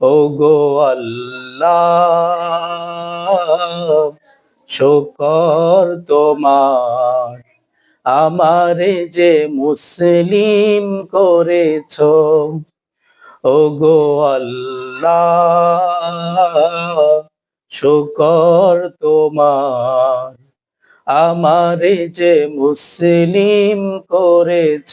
ও গো আল্লাহ, শকর তোমার। আমারে যে মুসলিম করেছ ও গো আল্লাহ, শকর তোমার। আমারে যে মুসলিম করেছ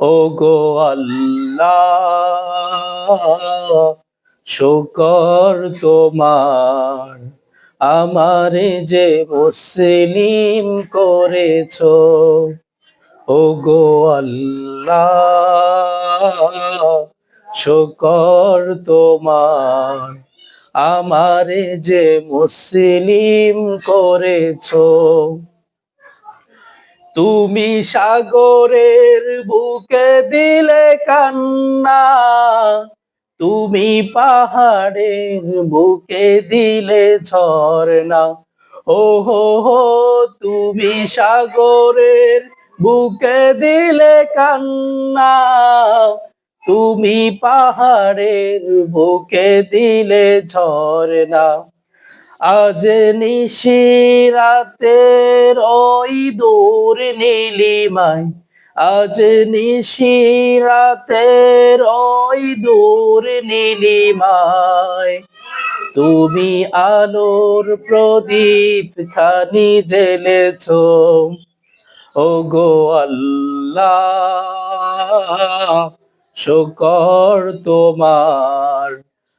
ও গো আল্লাহ, শুকর তোমার। আমারে যে মুসলিম করেছ ও গো আল্লাহ, শুকর তোমার। আমারে যে মুসলিম করেছ তুমি সাগরের বুকে দিলে কান্না, তুমি পাহাড়ের বুকে দিলে ঝর্ণা। ও হো হো, তুমি সাগরের বুকে দিলে কান্না, তুমি পাহাড়ের বুকে দিলে ঝর্ণা। আজ নিশিরাতের ওই দূর নীলিমায়, আজ নিশিরাতের ওই দূর নীলিমায়। তুমি আলোর প্রদীপ খানি জেলেছ ও গো আল্লাহ, শুকর তোমার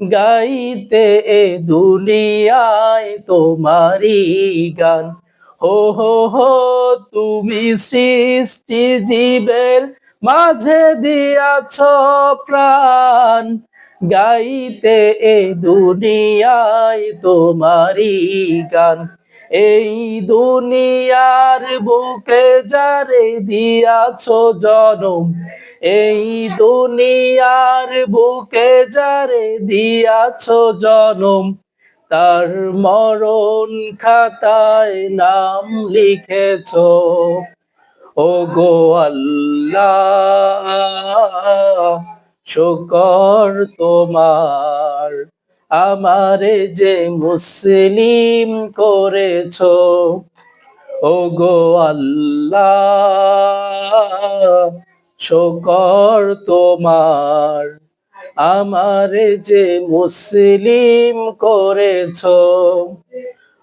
গাইতে এ দুনিয়ায় তোমারি গান। হো হো হো, তুমি সৃষ্টি জীবের মাঝে দিয়াছ প্রাণ। গাইতে এ দুনিয়ায় তোমারি গান। এই দুনিয়ার বুকে যারে দিয়াছ জনম, এই দুনিয়ার বুকে যারে দিয়াছ জনম, তার মরণ খাতায় নাম লিখেছ। ও গো আল্লাহ, শুকর তোমার আমারে যে মুসলিম করেছ ও গো আল্লাহ, শুকর তোমার। আমারে যে মুসলিম করেছ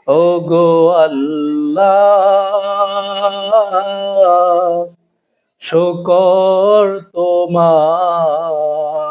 ও গো আল্লাহ, শুকর তোমার।